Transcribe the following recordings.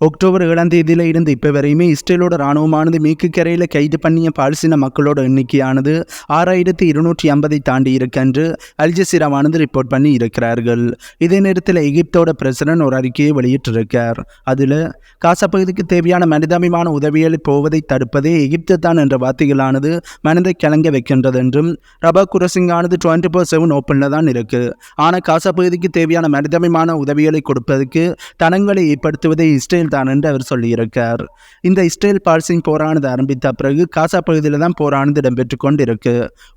October ஏழாம் தேதியில இருந்து இப்போ வரையுமே இஸ்ரேலோட இராணுவமானது மேற்கு கரையில் கைது பண்ணிய பாலஸ்தீன மக்களோட எண்ணிக்கையானது ஆறாயிரத்தி இருநூற்றி ஐம்பதை தாண்டி இருக்கென்று அல்ஜசீராவானது ரிப்போர்ட் பண்ணி இருக்கிறார்கள் இதே நேரத்தில் எகிப்தோட பிரசிடன்ட் ஒரு அறிக்கையை வெளியிட்டிருக்கார் அதில் காசா பகுதிக்கு தேவையான மனிதாபிமான உதவிகள் போவதை தடுப்பதே எகிப்து தான் என்ற வார்த்தைகளானது மனதை கிளங்க வைக்கின்றது என்றும் ரபா குரசிங்கானது டுவெண்ட்டி ஃபோர் செவன் ஓப்பனில் தான் இருக்கு ஆனால் காசா பகுதிக்கு தேவையான மனிதாபிமான உதவிகளை கொடுப்பதற்கு தனங்களை ஏற்படுத்துவதே இஸ்ரேல் தான் என்று அவர் சொல்லியிருக்கார். இந்த இஸ்ரேல் பால்சிங் போரானது ஆரம்பித்த பிறகு காசா பகுதியில் தான் போரானது இடம்பெற்று கொண்டிருக்கு.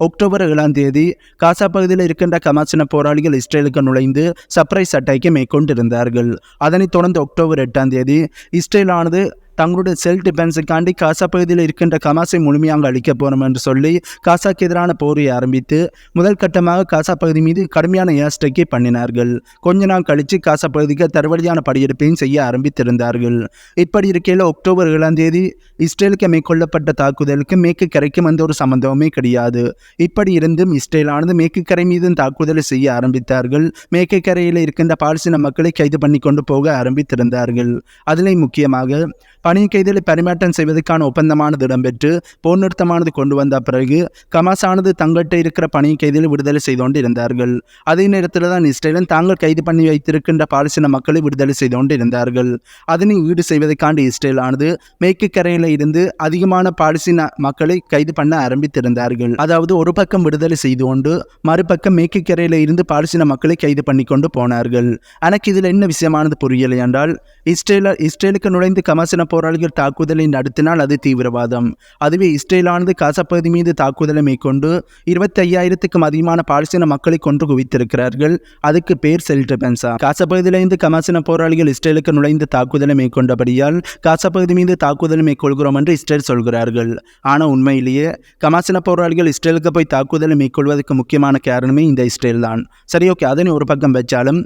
அக்டோபர் ஏழாம் தேதி காசா பகுதியில் இருக்கின்ற கமாசின போராளிகள் இஸ்ரேலுக்கு நுழைந்து சர்ப்ரைஸ் அட்டாக்கை மேற்கொண்டிருந்தார்கள். அதனைத் தொடர்ந்து அக்டோபர் எட்டாம் தேதி இஸ்ரேலானது தங்களுடைய செல்ஃப் டிஃபென்ஸுக்காண்டி காசா பகுதியில் இருக்கின்ற கமாஸை முழுமையாக அழிக்க போகிறோம் என்று சொல்லி காசாக்கு எதிரான போரை ஆரம்பித்து முதல் கட்டமாக காசா பகுதி மீது கடுமையான ஏர் ஸ்ட்ரைக்கை பண்ணினார்கள். கொஞ்ச நாள் கழித்து காசா பகுதிக்கு தரவழியான படியெடுப்பையும் செய்ய ஆரம்பித்திருந்தார்கள். இப்படி இருக்கையில் அக்டோபர் ஏழாம் தேதி இஸ்ரேலுக்கு மேற்கொள்ளப்பட்ட தாக்குதலுக்கு மேற்கு கரைக்கும் எந்த ஒரு சம்பந்தமுமே கிடையாது. இப்படி இருந்தும் இஸ்ரேலானது மேற்கு கரை மீதும் தாக்குதலை செய்ய ஆரம்பித்தார்கள். மேற்கு கரையில் இருக்கின்ற பாலஸ்தீன மக்களை கைது பண்ணி கொண்டு போக ஆரம்பித்திருந்தார்கள். அதிலே முக்கியமாக பணி கைதிகளை பரிமாற்றம் செய்வதற்கான ஒப்பந்தமானது இடம்பெற்று போர் நிறுத்தமானது கொண்டு வந்த பிறகு கமாஸானது தங்கள்கிட்ட இருக்கிற பணி கைதிகளை விடுதலை செய்து கொண்டு இருந்தார்கள் அதே நேரத்தில் தான் இஸ்ரேலும் தாங்கள் கைது பண்ணி வைத்திருக்கின்ற பாலஸ்தீன மக்களை விடுதலை செய்து கொண்டு இருந்தார்கள் அதனை ஈடு செய்வதற்காண்டு இஸ்ரேல் ஆனது மேற்கு கரையில் இருந்து அதிகமான பாலஸ்தீன மக்களை கைது பண்ண ஆரம்பித்திருந்தார்கள். அதாவது ஒரு பக்கம் விடுதலை செய்து கொண்டு மறுபக்கம் மேற்கு கரையில் இருந்து பாலஸ்தீன மக்களை கைது பண்ணி கொண்டு போனார்கள். எனக்கு இதில் என்ன விஷயமானது புரியலை என்றால் இஸ்ரேல இஸ்ரேலுக்கு நுழைந்து கமாசின போராளிகள் தாக்குதலை நடத்தினால் அது தீவிரவாதம். அதுவே இஸ்ரேலானது காசா பகுதி மீது தாக்குதலை மேற்கொண்டு இருபத்தி ஐயாயிரத்துக்கும் அதிகமான பாலஸ்தீன மக்களை கொன்று குவித்திருக்கிறார்கள். அதுக்கு பேர் செல் பென்சா. காசா பகுதியிலிருந்து கமாசின போராளிகள் இஸ்ரேலுக்கு நுழைந்து தாக்குதலை மேற்கொண்டபடியால் காசா பகுதி மீது தாக்குதலை மேற்கொள்கிறோம் என்று இஸ்ரேல் சொல்கிறார்கள். ஆனால் உண்மையிலேயே கமாசின போராளிகள் இஸ்ரேலுக்கு போய் தாக்குதலை மேற்கொள்வதற்கு முக்கியமான காரணமே இந்த இஸ்ரேல் தான். சரி ஓகே அதனை ஒரு பக்கம் வச்சாலும்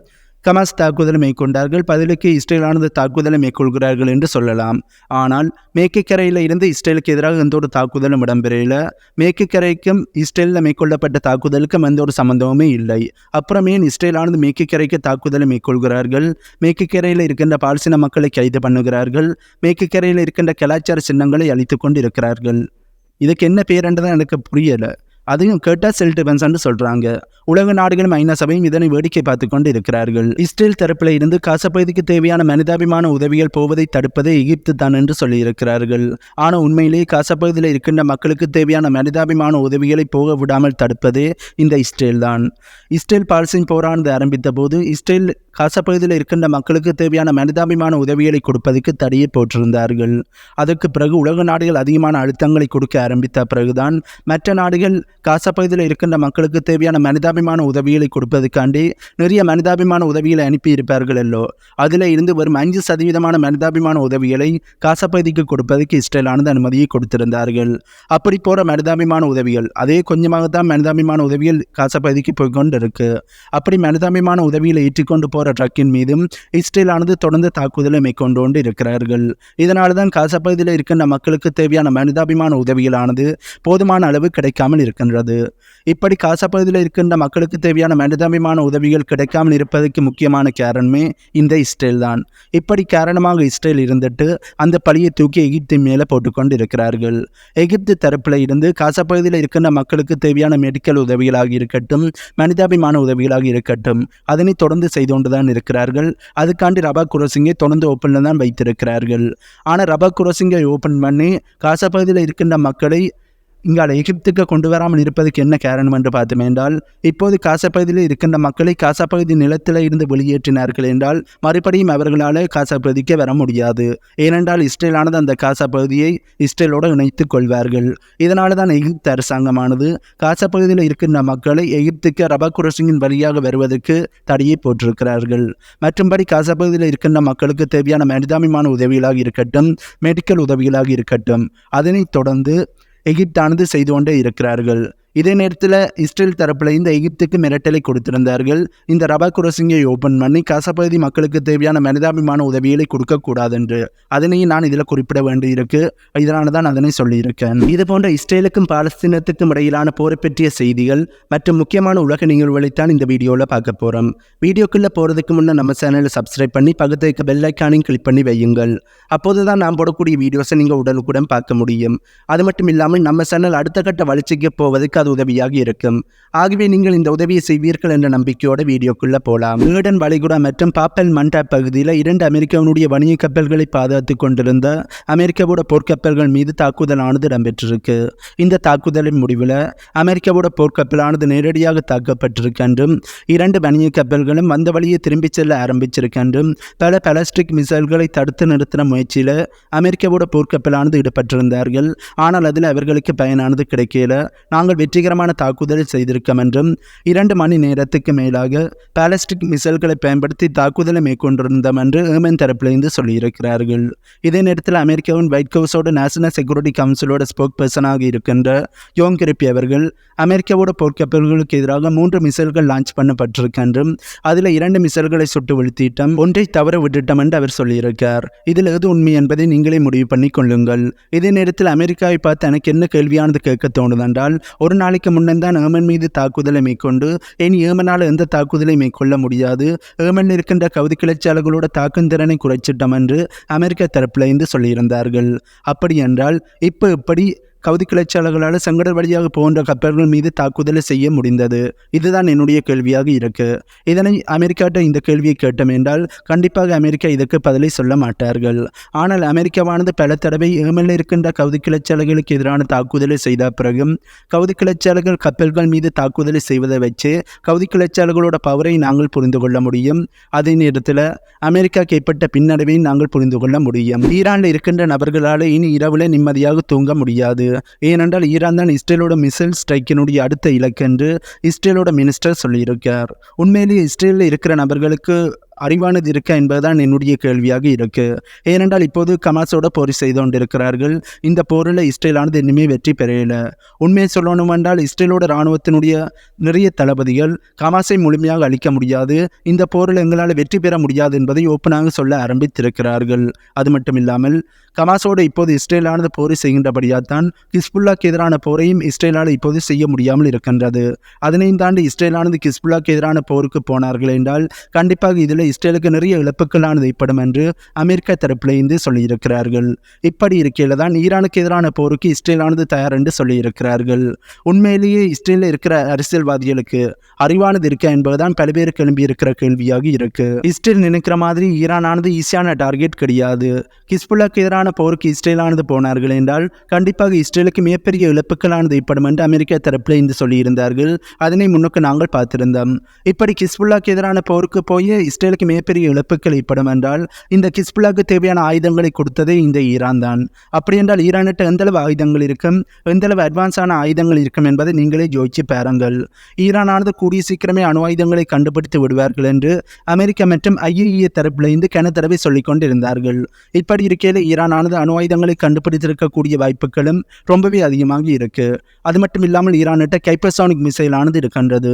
கமாஸ் தாக்குதலை மேற்கொண்டார்கள். பதிலுக்கு இஸ்ரேலானது தாக்குதலை மேற்கொள்கிறார்கள் என்று சொல்லலாம். ஆனால் மேற்கு கரையில் இருந்து இஸ்ரேலுக்கு எதிராக எந்த ஒரு தாக்குதலும் இடம்பெறல. மேற்கு கரைக்கும் இஸ்ரேலில் மேற்கொள்ளப்பட்ட தாக்குதலுக்கும் எந்த ஒரு சம்பந்தமுமே இல்லை. அப்புறம் ஏன் இஸ்ரேலானது மேற்குக்கரைக்கு தாக்குதலை மேற்கொள்கிறார்கள். மேற்குக்கரையில் இருக்கின்ற பாலஸ்தீன மக்களை கைது பண்ணுகிறார்கள். மேற்குக்கரையில் இருக்கின்ற கலாச்சார சின்னங்களை அழித்து கொண்டு இருக்கிறார்கள் இதுக்கு என்ன பேரென்றதான் எனக்கு புரியலை. அதையும் கேட்டால் செல் டிஃபென்ஸ்னு சொல்கிறாங்க உலக நாடுகளும் ஐநா சபையும் இதனை வேடிக்கை பார்த்து கொண்டு இருக்கிறார்கள். இஸ்ரேல் தரப்பில் இருந்து காசப்பகுதிக்கு தேவையான மனிதாபிமான உதவிகள் போவதை தடுப்பதே எகிப்து தான் என்று சொல்லியிருக்கிறார்கள் ஆனால் உண்மையிலேயே காசப்பகுதியில் இருக்கின்ற மக்களுக்கு தேவையான மனிதாபிமான உதவிகளை போக விடாமல் தடுப்பதே இந்த இஸ்ரேல் தான். இஸ்ரேல் பாலஸ்தீன் போரானது ஆரம்பித்த போது இஸ்ரேல் காசப்பகுதியில் இருக்கின்ற மக்களுக்கு தேவையான மனிதாபிமான உதவிகளை கொடுப்பதற்கு தடையை போட்டிருந்தார்கள். அதற்கு பிறகு உலக நாடுகள் அதிகமான அழுத்தங்களை கொடுக்க ஆரம்பித்த பிறகுதான் மற்ற நாடுகள் காசா பகுதியில் இருக்கின்ற மக்களுக்கு தேவையான மனிதாபிமான உதவிகளை கொடுப்பதுக்காண்டி நிறைய மனிதாபிமான உதவிகளை அனுப்பி இருப்பார்கள் எல்லோ. அதில் இருந்து வரும் அஞ்சு சதவீதமான மனிதாபிமான உதவிகளை காசா பகுதிக்கு கொடுப்பதற்கு இஸ்ரேலானது அனுமதியை கொடுத்திருந்தார்கள். அப்படி போகிற மனிதாபிமான உதவிகள் அதே கொஞ்சமாகத்தான் மனிதாபிமான உதவிகள் காசா பகுதிக்கு போய்கொண்டு இருக்கு அப்படி மனிதாபிமான உதவிகளை ஏற்றிக்கொண்டு போகிற ட்ரக்கின் மீதும் இஸ்ரேலானது தொடர்ந்து தாக்குதலை மேற்கொண்டு கொண்டு இருக்கிறார்கள். இதனால தான் காசா பகுதியில் இருக்கின்ற மக்களுக்கு தேவையான மனிதாபிமான உதவிகளானது போதுமான அளவு கிடைக்காமல் இருக்கின்றன. இருக்கின்றது இப்படி காசா பகுதியில் இருக்கின்ற மக்களுக்கு தேவையான மனிதாபிமான உதவிகள் கிடைக்காமல் இருப்பதற்கு முக்கியமான காரணமே இந்த இஸ்ரேல் தான். இப்படி காரணமாக இஸ்ரேல் இருந்துட்டு அந்த பழியை தூக்கி எகிப்தின் மேலே போட்டுக்கொண்டு இருக்கிறார்கள் எகிப்து தரப்பில் இருந்து காசா பகுதியில் இருக்கின்ற மக்களுக்கு தேவையான மெடிக்கல் உதவிகளாக இருக்கட்டும் மனிதாபிமான உதவிகளாக இருக்கட்டும் அதனை தொடர்ந்து செய்து கொண்டு தான் இருக்கிறார்கள். அதுக்காண்டி ரபா குரோசிங்கை தொடர்ந்து ஓப்பனில் தான் வைத்திருக்கிறார்கள். ஆனால் ரபா குரோசிங்கை ஓப்பன் பண்ணி காசா பகுதியில் இருக்கின்ற மக்களை இங்கால எகிப்துக்கு கொண்டு வராமல் இருப்பதற்கு என்ன காரணம் என்று பார்த்தோம் என்றால் இப்போது காசா பகுதியில் இருக்கின்ற மக்களை காசா பகுதி நிலத்தில் இருந்து வெளியேற்றினார்கள் என்றால் மறுபடியும் அவர்களால் காசா பகுதிக்கு வர முடியாது. ஏனென்றால் இஸ்ரேலானது அந்த காசா பகுதியை இஸ்ரேலோடு இணைத்துக் கொள்வார்கள். இதனால தான் எகிப்து அரசாங்கமானது காசா பகுதியில் இருக்கின்ற மக்களை எகிப்துக்கு ரபா குரசிங்கின் வழியாக வருவதற்கு தடையை போட்டிருக்கிறார்கள். மற்றும்படி காசா பகுதியில் இருக்கின்ற மக்களுக்கு தேவையான மனிதாபிமான உதவிகளாக இருக்கட்டும் மெடிக்கல் உதவிகளாக இருக்கட்டும் அதனைத் தொடர்ந்து எகிப்தானது செய்து கொண்டே இருக்கிறார்கள். இதே நேரத்தில் இஸ்ரேல் தரப்பில் இந்த எகிப்துக்கு மிரட்டலை கொடுத்திருந்தார்கள். இந்த ரபா குரோசிங்கை ஓபன் பண்ணி காசப்பகுதி மக்களுக்கு தேவையான மனிதாபிமான உதவிகளை கொடுக்கக்கூடாது என்று அதனையும் நான் இதில் குறிப்பிட வேண்டியிருக்கு. இதனால தான் அதனை சொல்லியிருக்கேன். இது போன்ற இஸ்ரேலுக்கும் பாலஸ்தீனத்துக்கும் இடையிலான போரை பற்றிய செய்திகள் மற்றும் முக்கியமான உலக நிகழ்வுகளைத்தான் இந்த வீடியோவில் பார்க்க போகிறோம் வீடியோக்குள்ளே போகிறதுக்கு முன்னே நம்ம சேனலை சப்ஸ்கிரைப் பண்ணி பக்கத்து இருக்க பெல் ஐக்கானையும் கிளிக் பண்ணி வையுங்கள். அப்போது தான் நாம் போடக்கூடிய வீடியோஸை நீங்கள் உடனுக்குடன் பார்க்க முடியும். அது மட்டும் இல்லாமல் நம்ம சேனல் அடுத்த கட்ட வளர்ச்சிக்கு போவதற்கு அது உதவியாக இருக்கும். ஆகவே நீங்கள் இந்த உதவியை செய்வீர்கள் என்ற நம்பிக்கையோட வீடியோக்குள்ள போலாம் ஏடன் வளைகுடா மற்றும் பாப்பல் மண்டா பகுதியில் இரண்டு அமெரிக்காவினுடைய வணிக கப்பல்களை பாதுகாத்து கொண்டிருந்த அமெரிக்காவோட போர்க்கப்பல்கள் மீது தாக்குதலானது இடம்பெற்றிருக்கு. இந்த தாக்குதலின் முடிவில் அமெரிக்காவோட போர்க்கப்பலானது நேரடியாக தாக்கப்பட்டிருக்கு என்றும் இரண்டு வணிக கப்பல்களும் வந்த வழியை திரும்பிச் செல்ல ஆரம்பிச்சிருக்கு என்றும் பல பலஸ்டிக் மிசைல்களை தடுத்து நிறுத்தின முயற்சியில் அமெரிக்காவோட போர்க்கப்பலானது ஈடுபட்டிருந்தார்கள். ஆனால் அதில் அவர்களுக்கு பயனானது கிடைக்கல. நாங்கள் வெற்றிகரமான தாக்குதல் செய்திருக்கும் என்றும் இரண்டு மணி நேரத்துக்கு மேலாக பாலஸ்டிக் மிசைல்களை பயன்படுத்தி தாக்குதலை மேற்கொண்டிருந்தோம் என்று ஏமன் தரப்பிலிருந்து சொல்லியிருக்கிறார்கள். இதே நேரத்தில் அமெரிக்காவின் ஒயிட் ஹவுஸோட நேஷனல் செக்யூரிட்டி கவுன்சிலோட ஸ்போக் பர்சனாக இருக்கின்ற யோங் கிருப்பி அவர்கள் அமெரிக்காவோட போர்க்கப்பல்களுக்கு எதிராக மூன்று மிசைல்கள் லான்ச் பண்ணப்பட்டிருக்கு என்றும் அதில் இரண்டு மிசைல்களை சுட்டு வீழ்த்திட்டோம் ஒன்றை தவற விட்டுட்டோம் என்று அவர் சொல்லியிருக்கார் இதில் எது உண்மை என்பதை நீங்களே முடிவு பண்ணி கொள்ளுங்கள். இதே நேரத்தில் அமெரிக்காவை பார்த்து எனக்கு என்ன கேள்வியானது கேட்க தோணுதென்றால் ஒரு நாளைக்கு முன்னே தான் ஏமன் மீது தாக்குதலை மேற்கொண்டு இனி ஏமனால் எந்த தாக்குதலை மேற்கொள்ள முடியாது. ஏமனில் இருக்கின்ற கவுதி கிளர்ச்சியாளர்களோட தாக்கும் திறனை குறைச்சிட்டோம் என்று அமெரிக்க தரப்பில் இருந்து சொல்லியிருந்தார்கள். அப்படி என்றால் இப்போ இப்படி கவுதி கிளர்ச்சியாளர்களால் சங்கட வழியாக போன்ற கப்பல்கள் மீது தாக்குதலை செய்ய முடிந்தது. இதுதான் என்னுடைய கேள்வியாக இருக்கு. இதனை அமெரிக்காட்ட இந்த கேள்வியை கேட்டோம் என்றால் கண்டிப்பாக அமெரிக்கா இதற்கு பதிலை சொல்ல மாட்டார்கள். ஆனால் அமெரிக்காவானது பல தடவை ஏமலில் இருக்கின்ற கவுதி கிளர்ச்சியாளர்களுக்கு எதிரான தாக்குதலை செய்த பிறகும் கவுதி கிளர்ச்சியாளர்கள் கப்பல்கள் மீது தாக்குதலை செய்வதை வச்சு கவுதி கிளர்ச்சியாளர்களோட பவரை நாங்கள் புரிந்து கொள்ள முடியும். அதே நேரத்தில் அமெரிக்கா கைப்பட்ட பின்னடைவை நாங்கள் புரிந்து கொள்ள முடியும். ஈரானில் இருக்கின்ற நபர்களால் இனி இரவில் நிம்மதியாக தூங்க முடியாது. ஏனென்றால் ஈரான் தான் இஸ்ரேலோட மிசைல் ஸ்ட்ரைக்கினுடைய அடுத்த இலக்கு என்று இஸ்ரேலோட மினிஸ்டர் சொல்லியிருக்கார். உண்மையிலேயே இஸ்ரேலில் இருக்கிற நபர்களுக்கு அறிவானது இருக்கா என்பதுதான் என்னுடைய கேள்வியாக இருக்குது ஏனென்றால் இப்போது கமாஸோட போர் செய்து கொண்டிருக்கிறார்கள் இந்த போரில் இஸ்ரேலானது இன்னுமே வெற்றி பெறல. உண்மையை சொல்லணும் என்றால் இஸ்ரேலோட இராணுவத்தினுடைய நிறைய தளபதிகள் கமாஸை முழுமையாக அளிக்க முடியாது. இந்த போரில் எங்களால் வெற்றி பெற முடியாது என்பதை ஓப்பனாக சொல்ல ஆரம்பித்திருக்கிறார்கள். அது மட்டும் இல்லாமல் கமாஸோடு இப்போது இஸ்ரேலானது போர் செய்கின்றபடியாக தான் கிஸ்புல்லாக்கு எதிரான போரையும் இஸ்ரேலால் இப்போது செய்ய முடியாமல் இருக்கின்றது. அதனையும் தாண்டி இஸ்ரேலானது கிஸ்புல்லாக்கு எதிரான போருக்கு போனார்கள் என்றால் கண்டிப்பாக இதில் இஸ்ரேலுக்கு நிறைய இழப்புகளானது ஏற்படும் என்று அமெரிக்க தரப்பிலிருந்து சொல்லியிருக்கிறார்கள். இப்படி இருக்கையில் தான் ஈரானுக்கு எதிரான போருக்கு இஸ்ரேலானது தயார் என்று சொல்லியிருக்கிறார்கள். உண்மையிலேயே இஸ்ரேலில் இருக்கிற அரசியல்வாதிகளுக்கு அறிவானது இருக்க என்பதுதான் பல பேர் கிளம்பியிருக்கிற கேள்வியாக இருக்கு. இஸ்ரேல் நினைக்கிற மாதிரி ஈரானானது ஈஸியான டார்கெட் கிடையாது. கிஸ்புல்லாக்கு எதிரான போருக்கு இஸ்ரேலானது போனார்கள் என்றால் கண்டிப்பாக இஸ்ரேலுக்கு மிகப்பெரிய இழப்புகளானது ஏற்படும் என்று அமெரிக்க தரப்பில் இருந்து சொல்லியிருந்தார்கள். அதனை முன்னுக்கு நாங்கள் பார்த்திருந்தோம். இப்படி கிஸ்புல்லாக்கு எதிரான போருக்கு போய் இஸ்ரேலுக்கு மிகப்பெரிய இழப்புகள் ஏற்படும் என்றால் இந்த கிஸ்புல்லாக்கு தேவையான ஆயுதங்களை கொடுத்ததே இந்த ஈரான் தான். அப்படி என்றால் ஈரானிட்ட எந்தளவு ஆயுதங்கள் இருக்கும் எந்தளவு அட்வான்ஸான ஆயுதங்கள் இருக்கும் என்பதை நீங்களே ஜோதிச்சு பாருங்கள். ஈரானானது கூடிய சீக்கிரமே அணு ஆயுதங்களை கண்டுபிடித்து விடுவார்கள் என்று அமெரிக்கா மற்றும் ஐஏஇஏ தரப்பிலிருந்து கன சொல்லிக் கொண்டிருந்தார்கள். இப்படி இருக்கையில் ஈரானானது அணு ஆயுதங்களை கண்டுபிடித்திருக்கக்கூடிய வாய்ப்புகளும் ரொம்பவே அதிகமாக இருக்கு. அது மட்டும் இல்லாமல் ஈரானிட்ட கைப்பர்சானிக் மிசைலானது இருக்கின்றது.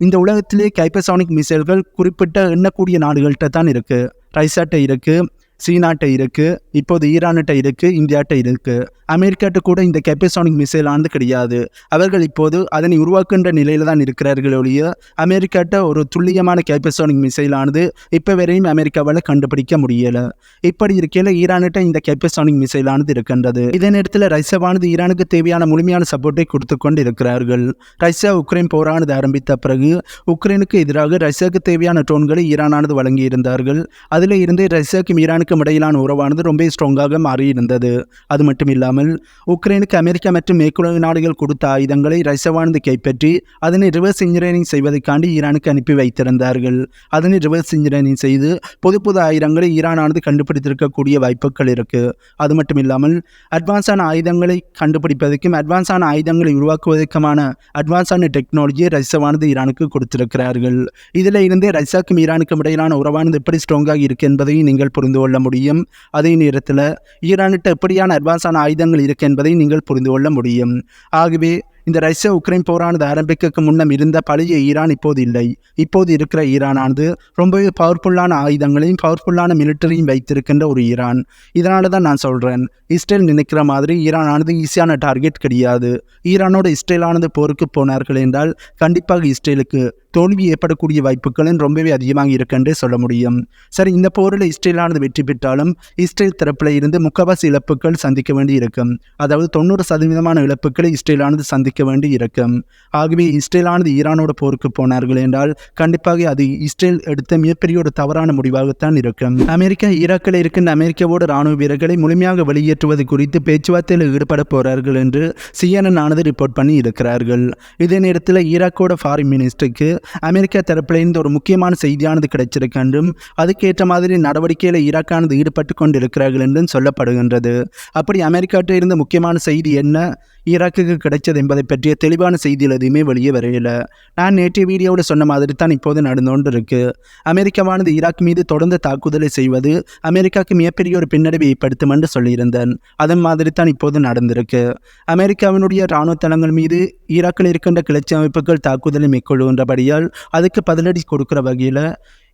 இந்த உலகத்திலே கைப்பர்சானிக் மிசைல்கள் குறிப்பிட்ட எண்ணக்கூடிய நாடுகள்கிட்ட தான் இருக்குது ரைசாட்டை இருக்குது சீனாட்ட இருக்குது இப்போது ஈரான்கிட்ட இருக்குது இந்தியாட்ட இருக்குது அமெரிக்காட்ட கூட இந்த கெப்பசானிக் மிசைல் ஆனது கிடையாது. அவர்கள் இப்போது அதனை உருவாக்குகின்ற நிலையில் தான் இருக்கிறார்கள் ஒழிய அமெரிக்காட்ட ஒரு துல்லியமான கெப்பசானிக் மிசைல் ஆனது இப்போ வரையும் அமெரிக்காவால் கண்டுபிடிக்க முடியலை. இப்படி இருக்கையில் ஈரான்கிட்ட இந்த கேப்பசானிக் மிசைல் ஆனது இருக்கின்றது. இதே நேரத்தில் ரஷ்யாவானது ஈரானுக்கு தேவையான முழுமையான சப்போர்ட்டை கொடுத்து கொண்டு இருக்கிறார்கள் ரஷ்யா உக்ரைன் போரானது ஆரம்பித்த பிறகு உக்ரைனுக்கு எதிராக ரஷ்யாவுக்கு தேவையான ட்ரோன்களை ஈரானானது வழங்கி இருந்தார்கள் அதில் இருந்தே ரஷ்யாவுக்கும் ஈரானுக்கும் இடையிலான உறவானது ரொம்ப ஸ்ட்ராங்காக மாறியிருந்தது. அது மட்டும் இல்லாமல் உக்ரைனுக்கு அமெரிக்கா மற்றும் மேற்குலக நாடுகள் கொடுத்த ஆயுதங்களை ரஷ்யாவானது கைப்பற்றி அதனை ரிவர்ஸ் இன்ஜினியரிங் செய்வதற்காண்டி ஈரானுக்கு அனுப்பி வைத்திருந்தார்கள். அதனை ரிவர்ஸ் இன்ஜினியரிங் செய்து புது புது ஆயுதங்களை ஈரானானது கண்டுபிடித்திருக்கக்கூடிய வாய்ப்புகள் இருக்கு. அது மட்டும் இல்லாமல் அட்வான்ஸான ஆயுதங்களை கண்டுபிடிப்பதற்கும் அட்வான்ஸான ஆயுதங்களை உருவாக்குவதற்குமான அட்வான்ஸான டெக்னாலஜியை ரஷ்யாவானது ஈரானுக்கு கொடுத்திருக்கிறார்கள். இதில் இருந்தே ரஷ்யாக்கும் ஈரானுக்கும் இடையிலான உறவானது எப்படி ஸ்ட்ராங்காக இருக்கு என்பதையும் நீங்கள் புரிந்து கொள்ள முடியும். அதே நேரத்தில் ஈரானிட்ட எப்படியான அட்வான்ஸான ஆயுதங்கள் இருக்கு என்பதை நீங்கள் புரிந்து கொள்ள முடியும். ஆகவே இந்த ரஷ்யா உக்ரைன் போரானது ஆரம்பிக்க முன்னம் இருந்த பழைய ஈரான் இப்போது இல்லை. இப்போது இருக்கிற ஈரானானது ரொம்பவே பவர்ஃபுல்லான ஆயுதங்களையும் பவர்ஃபுல்லான மிலிட்டரியும் வைத்திருக்கின்ற ஒரு ஈரான். இதனால தான் நான் சொல்கிறேன் இஸ்ரேல் நினைக்கிற மாதிரி ஈரானானது ஈஸியான டார்கெட் கிடையாது. ஈரானோட இஸ்ரேலானது போருக்கு போனார்கள் என்றால் கண்டிப்பாக இஸ்ரேலுக்கு தோல்வி ஏற்படக்கூடிய வாய்ப்புகளும் ரொம்பவே அதிகமாக இருக்குன்றே சொல்ல முடியும். சரி இந்த போரில் இஸ்ரேலானது வெற்றி பெற்றாலும் இஸ்ரேல் தரப்பில் இருந்து முக்கவாசி இழப்புகள் சந்திக்க வேண்டி இருக்கும். அதாவது தொண்ணூறு சதவீதமான இழப்புகளை இஸ்ரேலானது சந்திக்க வேண்டி இருக்கும். ஆகவே இஸ்ரேலானது ஈரானோட போருக்கு போனார்கள் என்றால் கண்டிப்பாக அது இஸ்ரேல் எடுத்த மிகப்பெரிய ஒரு தவறான முடிவாகத்தான் இருக்கும். அமெரிக்கா ஈராக்கில் இருக்கின்ற அமெரிக்காவோட ராணுவ வீரர்களை முழுமையாக வெளியேற்றுவது குறித்து பேச்சுவார்த்தையில் ஈடுபட போகிறார்கள் என்று சிஎன்என் ஆனது ரிப்போர்ட் பண்ணி இருக்கிறார்கள். இதே நேரத்தில் ஈராக்கோட ஃபாரின் மினிஸ்டருக்கு அமெரிக்கா தரப்பிலிருந்து ஒரு முக்கியமான செய்தியானது கிடைச்சிருக்கு என்றும் அதுக்கேற்ற மாதிரி நடவடிக்கையில் ஈராக்கானது ஈடுபட்டு கொண்டிருக்கிறார்கள் என்றும் சொல்லப்படுகின்றது. அப்படி அமெரிக்காட்டிலிருந்து இருந்த முக்கியமான செய்தி என்ன? ஈராக்குக்கு கிடைச்சது என்பதை பற்றிய தெளிவான செய்திகள் எதுவுமே வெளியே வரையில நான் நேற்றைய வீடியோவில் சொன்ன மாதிரி தான் இப்போது நடந்து கொண்டு இருக்கு அமெரிக்காவானது ஈராக் மீது தொடர்ந்து தாக்குதலை செய்வது அமெரிக்காவுக்கு மிகப்பெரிய ஒரு பின்னடைவை ஏற்படுத்தும் என்று சொல்லியிருந்தேன். அதன் மாதிரி தான் இப்போது நடந்திருக்கு. அமெரிக்காவினுடைய இராணுவ தளங்கள் மீது ஈராக்கில் இருக்கின்ற கிளர்ச்சி அமைப்புகள் தாக்குதலை மேற்கொள்கின்றபடியால் அதுக்கு பதிலடி கொடுக்கிற வகையில்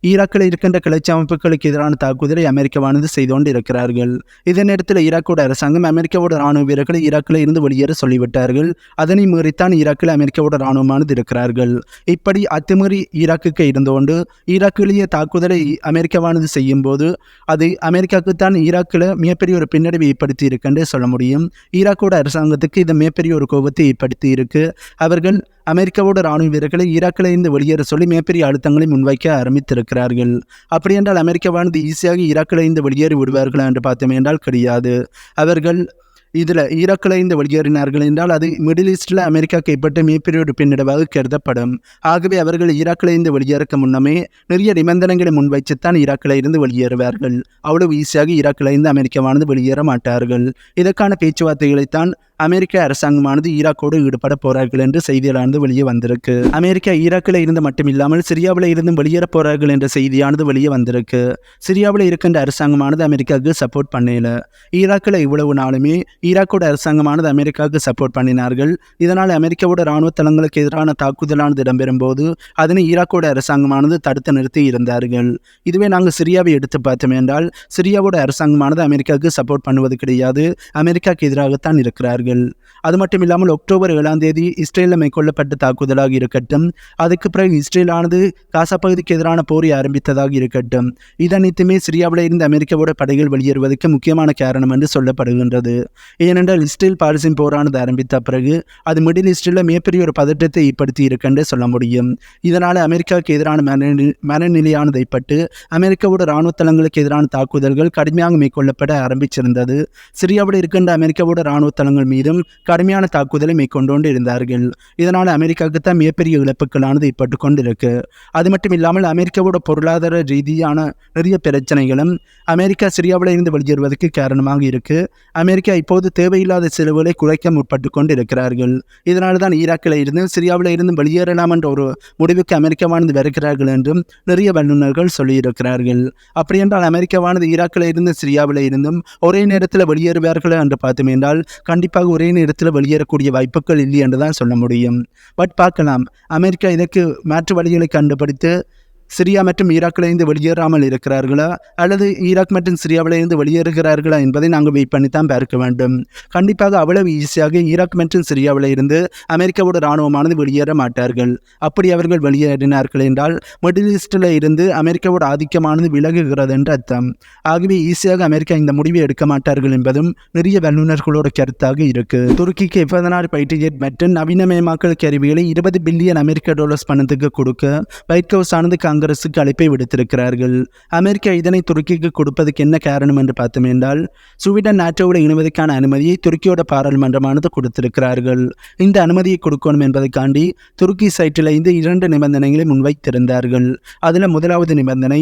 ஈராக்கில் இருக்கின்ற கிளர்ச்சி அமைப்புகளுக்கு எதிரான தாக்குதலை அமெரிக்காவானது செய்து கொண்டு இருக்கிறார்கள் இதே நேரத்தில் ஈராக்கோட அரசாங்கம் அமெரிக்காவோட ராணுவ வீரர்களை ஈராக்கில் இருந்து வெளியேற சொல்லிவிட்டார்கள். அதனை மீறித்தான் ஈராக்கில் அமெரிக்காவோட ராணுவமானது இருக்கிறார்கள். இப்படி அத்துமீறி ஈராக்குக்கு இருந்தோண்டு ஈராக்கிலேயே தாக்குதலை அமெரிக்காவானது செய்யும் போது அது அமெரிக்காவுக்குத்தான் ஈராக்கில் மிகப்பெரிய ஒரு பின்னடைவை ஏற்படுத்தி இருக்குன்றே சொல்ல முடியும். ஈராக்கோட அரசாங்கத்துக்கு இது மிகப்பெரிய ஒரு கோபத்தை ஏற்படுத்தி இருக்கு. அவர்கள் அமெரிக்காவோட ராணுவ வீரர்களை ஈராக்கில் இருந்து வெளியேற சொல்லி மிகப்பெரிய அழுத்தங்களை முன்வைக்க ஆரம்பித்திருக்கிறார்கள். அப்படி என்றால் அமெரிக்காவானது ஈஸியாக ஈராக்கில் இருந்து வெளியேறி விடுவார்களா என்று பார்த்தோம் என்றால் கிடையாது. அவர்கள் இதில் ஈராக்கில் இருந்து வெளியேறினார்கள் என்றால் அது மிடில் ஈஸ்டில் அமெரிக்கா கைப்பட்ட மிகப்பெரிய ஒரு பின்னடைவாக கருதப்படும். ஆகவே அவர்கள் ஈராக்கில் இருந்து வெளியேறக்க முன்னமே நிறைய நிபந்தனைகளை முன்வைச்சுத்தான் ஈராக்கில் இருந்து வெளியேறுவார்கள். அவ்வளவு ஈஸியாக ஈராக்கில் இருந்து அமெரிக்காவானது வெளியேற மாட்டார்கள். இதற்கான பேச்சுவார்த்தைகளைத்தான் அமெரிக்க அரசாங்கமானது ஈராக்கோடு ஈடுபட போறார்கள் என்று செய்தியானது வெளியே வந்திருக்கு. அமெரிக்கா ஈராக்கில் இருந்து மட்டும் இல்லாமல் சிரியாவில் இருந்து வெளியேற போறார்கள் என்ற செய்தியானது வெளியே வந்திருக்கு. சிரியாவில் இருக்கின்ற அரசாங்கமானது அமெரிக்காவுக்கு சப்போர்ட் பண்ணல. ஈராக்கில் இவ்வளவு நாளுமே ஈராக்கோட அரசாங்கமானது அமெரிக்காவுக்கு சப்போர்ட் பண்ணினார்கள். இதனால் அமெரிக்காவோட இராணுவ தளங்களுக்கு எதிரான தாக்குதலானது இடம்பெறும் போது அதனை ஈராக்கோட அரசாங்கமானது தடுத்து நிறுத்தி இருந்தார்கள். இதுவே நாங்கள் சிரியாவை எடுத்து பார்த்தோம் என்றால் சிரியாவோட அரசாங்கமானது அமெரிக்காவுக்கு சப்போர்ட் பண்ணுவது கிடையாது. அமெரிக்காவுக்கு எதிராகத்தான் இருக்கிறார்கள். அது மட்டும் இல்லாமல் அக்டோபர் ஏழாம் தேதி இஸ்ரேலில் மேற்கொள்ளப்பட்ட தாக்குதலாக இருக்கட்டும் அதுக்கு பிறகு இஸ்ரேலானது காசா பகுதிக்கு எதிரான போரை ஆரம்பித்ததாக இருக்கட்டும். இதனைத்துமே சிரியாவில் இருந்து அமெரிக்காவோட படைகள் வெளியேறுவதற்கு முக்கியமான காரணம் என்று சொல்லப்படுகின்றது. ஏனென்றால் இஸ்ரேல் பாரிசின் போரானது ஆரம்பித்த பிறகு அது மிடில் ஈஸ்டில் மிகப்பெரிய ஒரு பதற்றத்தை ஏற்படுத்தி இருக்கென்று சொல்ல முடியும். இதனால் அமெரிக்காவுக்கு எதிரான மனநிலையானதை பட்டு அமெரிக்காவோட இராணுவ தளங்களுக்கு எதிரான தாக்குதல்கள் கடுமையாக மேற்கொள்ளப்பட ஆரம்பிச்சிருந்தது. சிரியாவில் இருக்கின்ற அமெரிக்காவோட இராணுவ தளங்கள் மீதும் கடுமையான தாக்குதலை மேற்கொண்டு இருந்தார்கள். இதனால் அமெரிக்காவுக்கு தான் மிகப்பெரிய இழப்புகளானது ஏற்பட்டு கொண்டிருக்கு. அது மட்டும் இல்லாமல் அமெரிக்காவோட பொருளாதார ரீதியான நிறைய பிரச்சனைகளும் அமெரிக்கா சிரியாவில் இருந்து வெளியேறுவதற்கு காரணமாக இருக்கு. அமெரிக்கா இப்போது தேவையில்லாத செலவுகளை குறைக்க முற்பட்டு கொண்டு இருக்கிறார்கள் இதனால தான் ஈராக்கில் இருந்து சிரியாவில் இருந்து வெளியேறலாம் என்ற ஒரு முடிவுக்கு அமெரிக்காவானது வருகிறார்கள் என்றும் நிறைய வல்லுநர்கள் சொல்லியிருக்கிறார்கள். அப்படி என்றால் அமெரிக்காவானது ஈராக்கில் இருந்து சிரியாவில் இருந்தும் ஒரே நேரத்தில் வெளியேறுவார்கள் என்று பார்த்தோம் என்றால் கண்டிப்பாக ஒரே நேரத்தில் வெளியேறக்கூடிய வாய்ப்புகள் இல்லை என்று தான் சொல்ல முடியும். பட் பார்க்கலாம். அமெரிக்கா இதற்கு மாற்று வழிகளை கண்டுபிடித்து சிரியா மற்றும் ஈராக்கிலிருந்து வெளியேறாமல் இருக்கிறார்களா? அல்லது ஈராக் மற்றும் சிரியாவிலிருந்து வெளியேறுகிறார்களா என்பதை நாங்கள் வெயிட் பண்ணி தான் பார்க்க வேண்டும். கண்டிப்பாக அவ்வளவு ஈஸியாக ஈராக் மற்றும் சிரியாவில் இருந்து அமெரிக்காவோட இராணுவமானது வெளியேற மாட்டார்கள். அப்படி அவர்கள் வெளியேறினார்கள் என்றால் மிடில் ஈஸ்டில் இருந்து அமெரிக்காவோட ஆதிக்கமானது விலகுகிறது என்று அர்த்தம். ஆகவே ஈஸியாக அமெரிக்கா இந்த முடிவை எடுக்க மாட்டார்கள் என்பதும் நிறைய வல்லுநர்களோட கருத்தாக இருக்கு. துருக்கிக்கு பதினாறு பைட்டு மற்றும் நவீனமயமாக்கல் கருவிகளை இருபது பில்லியன் அமெரிக்க டாலர்ஸ் பணத்துக்கு கொடுக்க ஒயிட் ஹவுஸ் ஆனது காங்கிரஸுக்கு அழைப்பை விடுத்திருக்கிறார்கள். அமெரிக்கா இதனை துருக்கிக்கு கொடுப்பதற்கு என்ன காரணம் என்று பார்த்தோம் என்றால் சுவிடன் நாட்டோடு இணைவதற்கான அனுமதியை துருக்கியோட பாராளுமன்றமானது கொடுத்திருக்கிறார்கள். இந்த அனுமதியை கொடுக்கணும் என்பதைக்காண்டி துருக்கி சைட்டில் இருந்து இரண்டு நிபந்தனைகளை முன்வைத்திருந்தார்கள். அதில் முதலாவது நிபந்தனை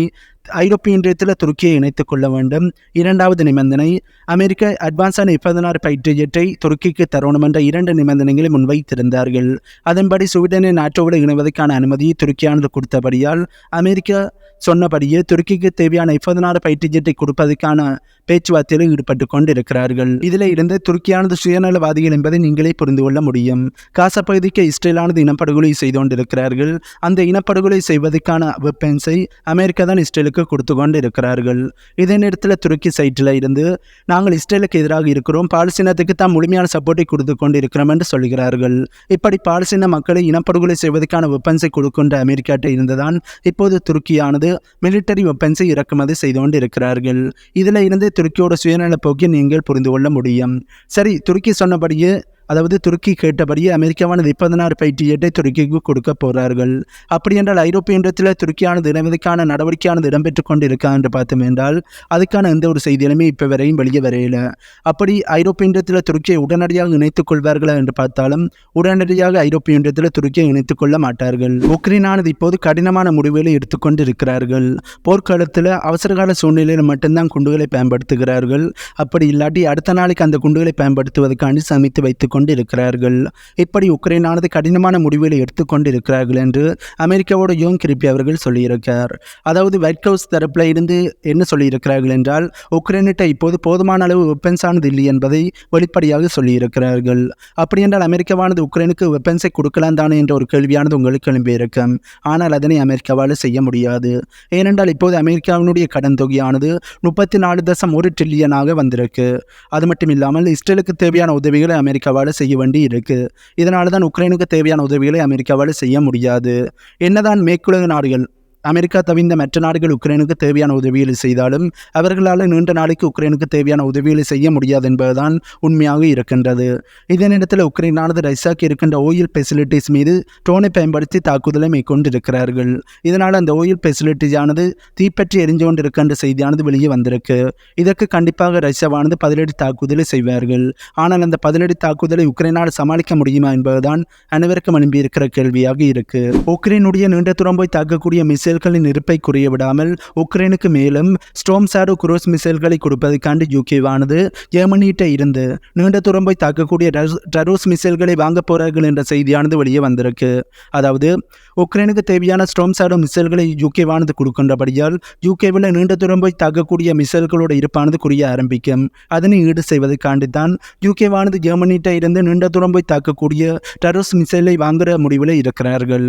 ஐரோப்பிய இன்றியத்தில் துருக்கியை இணைத்துக் கொள்ள வேண்டும். இரண்டாவது நிபந்தனை அமெரிக்க அட்வான்ஸான பதினாறு பயிற்று ஜெட்டை துருக்கிக்கு தரணும் என்ற இரண்டு நிபந்தனைகளை முன்வைத்திருந்தார்கள். அதன்படி ஸ்வீடனின் நாட்டோடு இணைவதற்கான அனுமதியை துருக்கியானது கொடுத்தபடியால் அமெரிக்கா சொன்னபடியே துருக்கிக்கு தேவையான பதினாறு பயிற்று ஜெட்டை கொடுப்பதற்கான பேச்சுவார்த்தையில் ஈடுபட்டு கொண்டிருக்கிறார்கள். இதில் இருந்து துருக்கியானது சுயநலவாதிகள் என்பதை நீங்களே புரிந்து கொள்ள முடியும். காசா பகுதிக்கு இஸ்ரேலானது இனப்படுகொலை செய்து கொண்டிருக்கிறார்கள். அந்த இனப்படுகொலை செய்வதற்கான வெப்பன்ஸை அமெரிக்கா தான் இஸ்ரேலுக்கு கொடுத்து கொண்டு இருக்கிறார்கள் இதே நேரத்தில் துருக்கி சைட்டில் இருந்து நாங்கள் இஸ்ரேலுக்கு எதிராக இருக்கிறோம். பாலஸ்தீனத்துக்கு தான் முழுமையான சப்போர்ட்டை கொடுத்து கொண்டு இருக்கிறோம் என்று சொல்கிறார்கள். இப்படி பாலஸ்தீன மக்களை இனப்படுகொலை செய்வதற்கான வெப்பன்ஸை கொடுக்கின்ற அமெரிக்காட்ட இருந்துதான் இப்போது துருக்கியானது மிலிட்டரி வெப்பன்ஸை இறக்குமதி செய்து கொண்டு இருக்கிறார்கள் இதில் இருந்து துருக்கியோட சுயநல போக்கை நீங்கள் புரிந்து கொள்ள முடியும். சரி துருக்கி சொன்னபடியே அதாவது துருக்கி கேட்டபடியே அமெரிக்காவானது பதினாறு பைட்டி எட்டை துருக்கிக்கு கொடுக்க போகிறார்கள் அப்படி என்றால் ஐரோப்பிய ஒன்றியத்தில் துருக்கியானது இணைவதற்கான நடவடிக்கையானது இடம்பெற்று கொண்டு இருக்கா என்று பார்த்தோம் என்றால் அதுக்கான எந்த ஒரு செய்தியிலுமே இப்போ வரையும் வெளியே வரையில அப்படி ஐரோப்பிய ஒன்றியத்தில் துருக்கியை உடனடியாக இணைத்துக் கொள்வார்களா என்று பார்த்தாலும் உடனடியாக ஐரோப்பிய ஒன்றியத்தில் துருக்கியை இணைத்துக் கொள்ள மாட்டார்கள். உக்ரைனானது இப்போது கடினமான முடிவுகளை எடுத்துக்கொண்டு இருக்கிறார்கள் போர்க்காலத்தில் அவசரகால சூழ்நிலையில் மட்டும்தான் குண்டுகளை பயன்படுத்துகிறார்கள். அப்படி இல்லாட்டி அடுத்த நாளைக்கு அந்த குண்டுகளை பயன்படுத்துவதற்காண்டி சமைத்து வைத்துக் கொண்டு இருக்கிறார்கள் இப்படி உக்ரைனானது கடினமான முடிவுகளை எடுத்துக்கொண்டு இருக்கிறார்கள் என்று அமெரிக்காவோட யோங் கிரிப்பி அவர்கள் சொல்லியிருக்கார். அதாவது ஒயிட் ஹவுஸ் தரப்பில் இருந்து என்ன சொல்லியிருக்கிறார்கள் என்றால் உக்ரைனிட்ட இப்போது போதுமான அளவு வெப்பன்ஸானது இல்லை என்பதை வெளிப்படையாக சொல்லியிருக்கிறார்கள். அப்படி என்றால் அமெரிக்காவானது உக்ரைனுக்கு வெப்பன்ஸை கொடுக்கலாம் தானே என்ற ஒரு கேள்வியானது உங்களுக்கு எழும்பியிருக்கும். ஆனால் அதனை அமெரிக்காவால் செய்ய முடியாது. ஏனென்றால் இப்போது அமெரிக்காவினுடைய கடன் தொகையானது முப்பத்தி நாலு தசம் ஒரு ட்ரில்லியனாக வந்திருக்கு. அது மட்டும் இல்லாமல் இஸ்ரேலுக்கு தேவையான உதவிகளை அமெரிக்காவால் செய்ய வேண்டி இருக்கு. இதனால தான் உக்ரைனுக்கு தேவையான உதவிகளை அமெரிக்காவால் செய்ய முடியாது. என்னதான் மேற்குலக நாடுகள் அமெரிக்கா தவிர்ந்த மற்ற நாடுகள் உக்ரைனுக்கு தேவையான உதவிகளை செய்தாலும் அவர்களால் நீண்ட நாளைக்கு உக்ரைனுக்கு தேவையான உதவிகளை செய்ய முடியாது என்பதுதான் உண்மையாக இருக்கின்றது. இதே நேரத்தில் உக்ரைனானது ரஷ்யாக்கு இருக்கின்ற ஓயில் ஃபெசிலிட்டிஸ் மீது ட்ரோனை பயன்படுத்தி தாக்குதலை மேற்கொண்டிருக்கிறார்கள். இதனால் அந்த ஓயில் ஃபெசிலிட்டிஸானது தீப்பற்றி எரிஞ்சு கொண்டிருக்கின்ற செய்தியானது வெளியே வந்திருக்கு. இதற்கு கண்டிப்பாக ரஷ்யாவானது பதிலடி தாக்குதலை செய்வார்கள். ஆனால் அந்த பதிலடி தாக்குதலை உக்ரைனால் சமாளிக்க முடியுமா என்பதுதான் அனைவருக்கும் அனுப்பியிருக்கிற கேள்வியாக இருக்கு. உக்ரைனுடைய நீண்ட தூரம் போய் தாக்கக்கூடிய மிசைல் மிசைல்களின் இருப்பை குறைய விடாமல் உக்ரைனுக்கு மேலும் ஸ்டோம் சாரோ குரூஸ் மிசைல்களை கொடுப்பதற்காண்டு யூகேவானது ஜெர்மனியிட்ட இருந்து நீண்ட தூரம் போய் தாக்கக்கூடிய டரூஸ் மிசைல்களை வாங்க போகிறார்கள் என்ற செய்தியானது வெளியே வந்திருக்கு. அதாவது உக்ரைனுக்கு தேவையான ஸ்டோம் சாரோ மிசைல்களை யூகேவானது கொடுக்கின்றபடியால் யூகேவில் நீண்ட தூரம் போய் தாக்கக்கூடிய மிசைல்களோட இருப்பானது குறைய ஆரம்பிக்கும். அதனை ஈடு செய்வதற்காண்டி தான் யூகேவானது ஜெர்மனியிட்ட இருந்து நீண்ட தூரம் போய் தாக்கக்கூடிய டரூஸ் மிசைலை வாங்குற முடிவில் இருக்கிறார்கள்.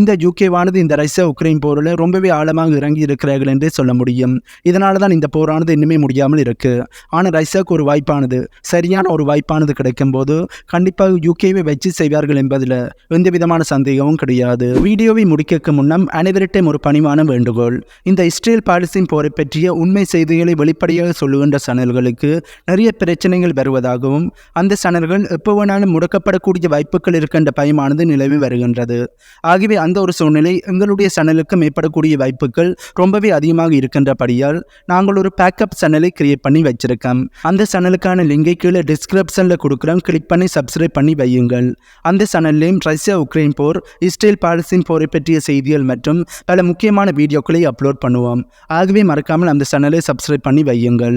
இந்த யூகேவானது இந்த ரஷ்யா உக்ரைன் போரில் ரொம்பவே ஆழமாக இறங்கி இருக்கிறார்கள் என்றே சொல்ல முடியும். இதனால தான் இந்த போரானது இன்னுமே முடியாமல் இருக்கு. ஆனால் ரஷ்யாவுக்கு ஒரு வாய்ப்பானது. சரியான ஒரு வாய்ப்பானது கிடைக்கும் போது கண்டிப்பாக யூகேவை வச்சு செய்வார்கள் என்பதில் எந்த விதமான சந்தேகமும் கிடையாது. வீடியோவை முடிக்க முன்னம் அனைவரிட்டையும் ஒரு பணிவான வேண்டுகோள். இந்த இஸ்ரேல் பாலிஸ்தீன் போரை பற்றிய உண்மை செய்திகளை வெளிப்படையாக சொல்லுகின்ற சேனல்களுக்கு நிறைய பிரச்சனைகள் வருவதாகவும் அந்த சேனல்கள் எப்போ வேணாலும் முடக்கப்படக்கூடிய வாய்ப்புகள் இருக்கின்ற பயமானது நிலவி வருகின்றது. ஆகவே அந்த ஒரு சூழ்நிலை எங்களுடைய சேனலுக்கு ஏற்படக்கூடிய வாய்ப்புகள் ரொம்பவே அதிகமாக இருக்கின்றபடியால் நாங்கள் ஒரு பேக்கப் சேனலை கிரியேட் பண்ணி வச்சிருக்கோம். அந்த சேனலுக்கான லிங்கை கீழே டிஸ்கிரிப்ஷனில் கொடுக்குறோம். கிளிக் பண்ணி சப்ஸ்கிரைப் பண்ணி வையுங்கள். அந்த சேனல்லையும் ரஷ்யா உக்ரைன் போர் இஸ்ரேல் பாலஸ்தீன் போரை பற்றிய செய்திகள் மற்றும் பல முக்கியமான வீடியோக்களை அப்லோட் பண்ணுவோம். ஆகவே மறக்காமல் அந்த சேனலை சப்ஸ்கிரைப் பண்ணி வையுங்கள்.